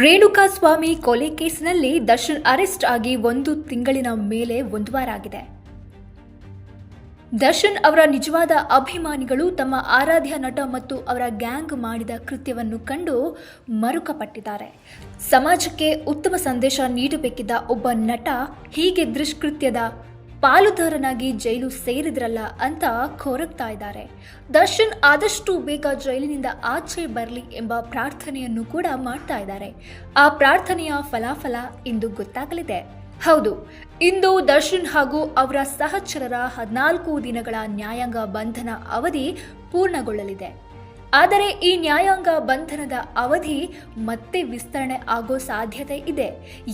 ರೇಣುಕಾಸ್ವಾಮಿ ಕೊಲೆ ಕೇಸ್ನಲ್ಲಿ ದರ್ಶನ್ ಅರೆಸ್ಟ್ ಆಗಿ ಒಂದು ತಿಂಗಳಿನ ಮೇಲೆ ಒಂದು ವಾರ ಆಗಿದೆ. ದರ್ಶನ್ ಅವರ ನಿಜವಾದ ಅಭಿಮಾನಿಗಳು ತಮ್ಮ ಆರಾಧ್ಯ ನಟ ಮತ್ತು ಅವರ ಗ್ಯಾಂಗ್ ಮಾಡಿದ ಕೃತ್ಯವನ್ನು ಕಂಡು ಮರುಕಪಟ್ಟಿದ್ದಾರೆ. ಸಮಾಜಕ್ಕೆ ಉತ್ತಮ ಸಂದೇಶ ನೀಡಬೇಕಿದ್ದ ಒಬ್ಬ ನಟ ಹೀಗೆ ದುಷ್ಕೃತ್ಯದ ಪಾಲುದಾರನಾಗಿ ಜೈಲು ಸೇರಿದ್ರಲ್ಲ ಅಂತ ಕೊರಗ್ತಾ ಇದ್ದಾರೆ. ದರ್ಶನ್ ಆದಷ್ಟು ಬೇಗ ಜೈಲಿನಿಂದ ಆಚೆ ಬರಲಿ ಎಂಬ ಪ್ರಾರ್ಥನೆಯನ್ನು ಕೂಡ ಮಾಡ್ತಾ ಇದ್ದಾರೆ. ಆ ಪ್ರಾರ್ಥನೆಯ ಫಲಾಫಲ ಇಂದು ಗೊತ್ತಾಗಲಿದೆ. ಹೌದು, ಇಂದು ದರ್ಶನ್ ಹಾಗೂ ಅವರ ಸಹಚರರ ಹದಿನಾಲ್ಕು ದಿನಗಳ ನ್ಯಾಯಾಂಗ ಬಂಧನ ಅವಧಿ ಪೂರ್ಣಗೊಳ್ಳಲಿದೆ. ಆದರೆ ಈ ನ್ಯಾಯಾಂಗ ಬಂಧನದ ಅವಧಿ ಮತ್ತೆ ವಿಸ್ತರಣೆ ಆಗೋ ಸಾಧ್ಯತೆ ಇದೆ.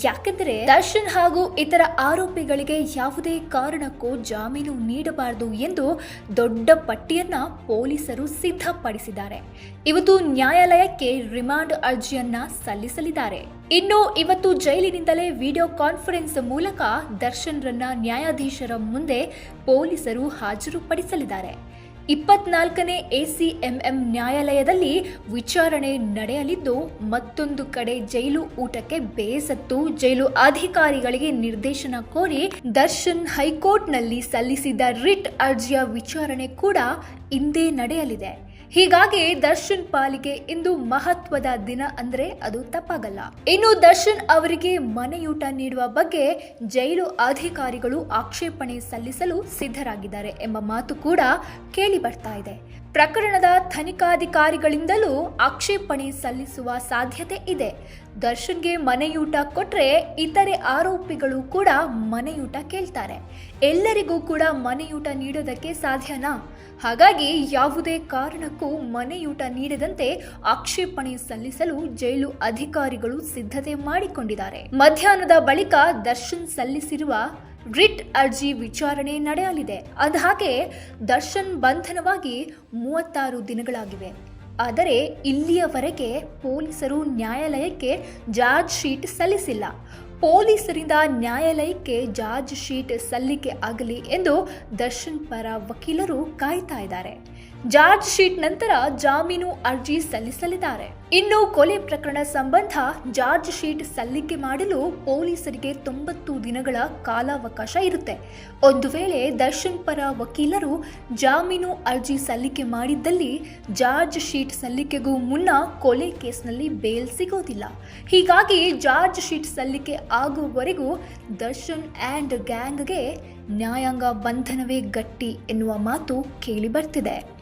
ಯಾಕೆಂದರೆ ದರ್ಶನ್ ಹಾಗೂ ಇತರ ಆರೋಪಿಗಳಿಗೆ ಯಾವುದೇ ಕಾರಣಕ್ಕೂ ಜಾಮೀನು ನೀಡಬಾರದು ಎಂದು ದೊಡ್ಡ ಪಟ್ಟಿಯನ್ನ ಪೊಲೀಸರು ಸಿದ್ಧಪಡಿಸಿದ್ದಾರೆ. ಇವತ್ತು ನ್ಯಾಯಾಲಯಕ್ಕೆ ರಿಮಾಂಡ್ ಅರ್ಜಿಯನ್ನ ಸಲ್ಲಿಸಲಿದ್ದಾರೆ. ಇನ್ನು ಇವತ್ತು ಜೈಲಿನಿಂದಲೇ ವಿಡಿಯೋ ಕಾನ್ಫರೆನ್ಸ್ ಮೂಲಕ ದರ್ಶನ್ರನ್ನ ನ್ಯಾಯಾಧೀಶರ ಮುಂದೆ ಪೊಲೀಸರು ಹಾಜರುಪಡಿಸಲಿದ್ದಾರೆ. ಇಪ್ಪತ್ನಾಲ್ಕನೇ ಎಸಿಎಂಎಂ ನ್ಯಾಯಾಲಯದಲ್ಲಿ ವಿಚಾರಣೆ ನಡೆಯಲಿದ್ದು, ಮತ್ತೊಂದು ಕಡೆ ಜೈಲು ಊಟಕ್ಕೆ ಬೇಸತ್ತು ಜೈಲು ಅಧಿಕಾರಿಗಳಿಗೆ ನಿರ್ದೇಶನ ಕೋರಿ ದರ್ಶನ್ ಹೈಕೋರ್ಟ್ನಲ್ಲಿ ಸಲ್ಲಿಸಿದ ರಿಟ್ ಅರ್ಜಿಯ ವಿಚಾರಣೆ ಕೂಡ ಇಂದೇ ನಡೆಯಲಿದೆ. ಹೀಗಾಗಿ ದರ್ಶನ್ ಪಾಲಿಗೆ ಇಂದು ಮಹತ್ವದ ದಿನ ಅಂದ್ರೆ ಅದು ತಪ್ಪಾಗಲ್ಲ. ಇನ್ನು ದರ್ಶನ್ ಅವರಿಗೆ ಮನೆಯೂಟ ನೀಡುವ ಬಗ್ಗೆ ಜೈಲು ಅಧಿಕಾರಿಗಳು ಆಕ್ಷೇಪಣೆ ಸಲ್ಲಿಸಲು ಸಿದ್ಧರಾಗಿದ್ದಾರೆ ಎಂಬ ಮಾತು ಕೂಡ ಕೇಳಿ ಬರ್ತಾ ಇದೆ. ಪ್ರಕರಣದ ತನಿಖಾಧಿಕಾರಿಗಳಿಂದಲೂ ಆಕ್ಷೇಪಣೆ ಸಲ್ಲಿಸುವ ಸಾಧ್ಯತೆ ಇದೆ. ದರ್ಶನ್ಗೆ ಮನೆಯೂಟ ಕೊಟ್ಟರೆ ಇತರೆ ಆರೋಪಿಗಳು ಕೂಡ ಮನೆಯೂಟ ಕೇಳ್ತಾರೆ. ಎಲ್ಲರಿಗೂ ಕೂಡ ಮನೆಯೂಟ ನೀಡೋದಕ್ಕೆ ಸಾಧ್ಯನಾ? ಹಾಗಾಗಿ ಯಾವುದೇ ಕಾರಣಕ್ಕೂ ಮನೆಯೂಟ ನೀಡದಂತೆ ಆಕ್ಷೇಪಣೆ ಸಲ್ಲಿಸಲು ಜೈಲು ಅಧಿಕಾರಿಗಳು ಸಿದ್ಧತೆ ಮಾಡಿಕೊಂಡಿದ್ದಾರೆ. ಮಧ್ಯಾಹ್ನದ ಬಳಿಕ ದರ್ಶನ್ ಸಲ್ಲಿಸಿರುವ ರಿಟ್ ಅರ್ಜಿ ವಿಚಾರಣೆ ನಡೆಯಲಿದೆ. ಅಂದಹಾಗೆ ದರ್ಶನ್ ಬಂಧನವಾಗಿ ಮೂವತ್ತಾರು ದಿನಗಳಾಗಿವೆ. ಆದರೆ ಇಲ್ಲಿಯವರೆಗೆ ಪೊಲೀಸರು ನ್ಯಾಯಾಲಯಕ್ಕೆ ಜಾರ್ಜ್ ಶೀಟ್ ಸಲ್ಲಿಸಿಲ್ಲ. ಪೊಲೀಸರಿಂದ ನ್ಯಾಯಾಲಯಕ್ಕೆ ಜಾರ್ಜ್ ಶೀಟ್ ಸಲ್ಲಿಕೆ ಆಗಲಿ ಎಂದು ದರ್ಶನ್ ಪರ ವಕೀಲರು ಕಾಯ್ತಾ ಇದ್ದಾರೆ. ಜಾರ್ಜ್ ಶೀಟ್ ನಂತರ ಜಾಮೀನು ಅರ್ಜಿ ಸಲ್ಲಿಸಲಿದ್ದಾರೆ. ಇನ್ನು ಕೊಲೆ ಪ್ರಕರಣ ಸಂಬಂಧ ಜಾರ್ಜ್ ಶೀಟ್ ಸಲ್ಲಿಕೆ ಮಾಡಲು ಪೊಲೀಸರಿಗೆ ತೊಂಬತ್ತು ದಿನಗಳ ಕಾಲಾವಕಾಶ ಇರುತ್ತೆ. ಒಂದು ವೇಳೆ ದರ್ಶನ್ ಪರ ವಕೀಲರು ಜಾಮೀನು ಅರ್ಜಿ ಸಲ್ಲಿಕೆ ಮಾಡಿದ್ದಲ್ಲಿ ಜಾರ್ಜ್ ಶೀಟ್ ಸಲ್ಲಿಕೆಗೂ ಮುನ್ನ ಕೊಲೆ ಕೇಸ್ನಲ್ಲಿ ಬೇಲ್ ಸಿಗೋದಿಲ್ಲ. ಹೀಗಾಗಿ ಜಾರ್ಜ್ ಶೀಟ್ ಸಲ್ಲಿಕೆ ಆಗುವವರೆಗೂ ದರ್ಶನ್ ಆ್ಯಂಡ್ ಗ್ಯಾಂಗ್ಗೆ ನ್ಯಾಯಾಂಗ ಬಂಧನವೇ ಗಟ್ಟಿ ಎನ್ನುವ ಮಾತು ಕೇಳಿ ಬರ್ತಿದೆ.